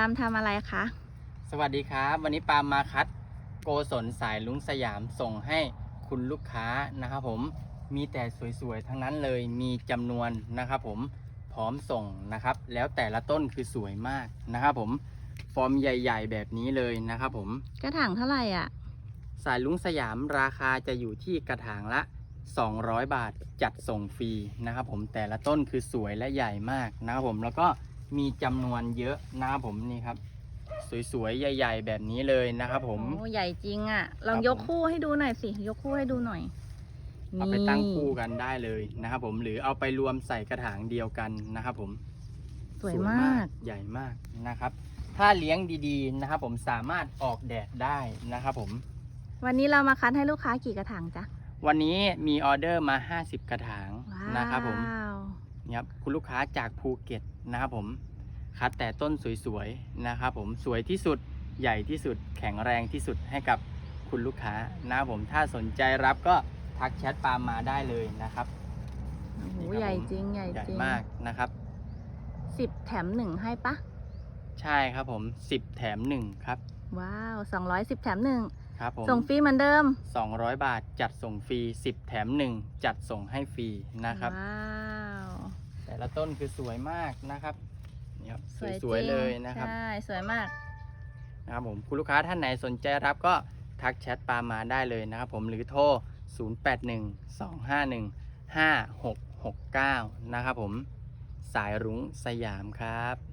าล์มทำอะไรคะ สวัสดีครับ วันนี้ปาล์มมาคัดโกศลสายลุงสยามส่งให้คุณลูกค้านะครับผมมีแต่สวยๆทั้งนั้นเลยมีจำนวนนะครับผมพร้อมส่งนะครับ แล้วแต่ละต้นคือสวยมากนะครับผมฟอร์มใหญ่ ๆ แบบนี้เลยนะครับผมกระถางเท่าไหร่อะ สายลุงสยามราคาจะอยู่ที่กระถางละ 200 บาทจัดส่งฟรีนะครับผมแต่ละต้นคือสวยและใหญ่มากนะครับผมแล้วก็ มีจำนวนเยอะนะครับผมนี่ครับ สวยๆ ใหญ่ ๆ แบบนี้เลยนะครับผม โอ้ใหญ่จริงอะลองครับยกคู่ให้ดูหน่อยสิ ยกคู่ให้ดูหน่อยเอาไปตั้งคู่กันได้เลยนะครับผมหรือเอาไปรวมใส่กระถางเดียวกันนะครับผม สวยมากใหญ่มากนะครับ ถ้าเลี้ยงดีๆนะครับผมสามารถออกแดดได้นะครับผม วันนี้เรามาคัดให้ลูกค้ากี่กระถางจ๊ะวันนี้มีออเดอร์มา 50 กระถางว้าวนะครับผม นี่ครับคุณลูกค้าจากภูเก็ตนะครับผมคัดแต่ต้นสวยๆนะครับผมสวยที่สุดใหญ่ที่สุดแข็งแรงที่สุดให้กับคุณลูกค้านะครับผมถ้าสนใจรับก็ทักแชทปาล์มมาได้เลยนะครับโอ้โหนี่ครับใหญ่ผมจริงใหญ่ใหญ่จริงมากนะครับ สิบแถมหนึ่งให้ปะใช่ครับผม 10 แถม 1 ครับว้าวสองร้อยสิบแถมหนึ่งครับผมส่งฟรีเหมือนเดิม200 บาทจัดส่งฟรี 10 แถม 1 จัดส่งให้ฟรีนะครับ ว้าว แต่ละต้นคือสวยมากนะครับนี่ครับสวยสวยจริงๆเลยนะครับใช่สวยมาก นะครับผมคุณลูกค้าท่านไหนสนใจรับก็ทักแชทปาล์มมาได้เลยนะครับผมหรือโทร 0812515669 นะครับผมสายรุ้งสยามครับ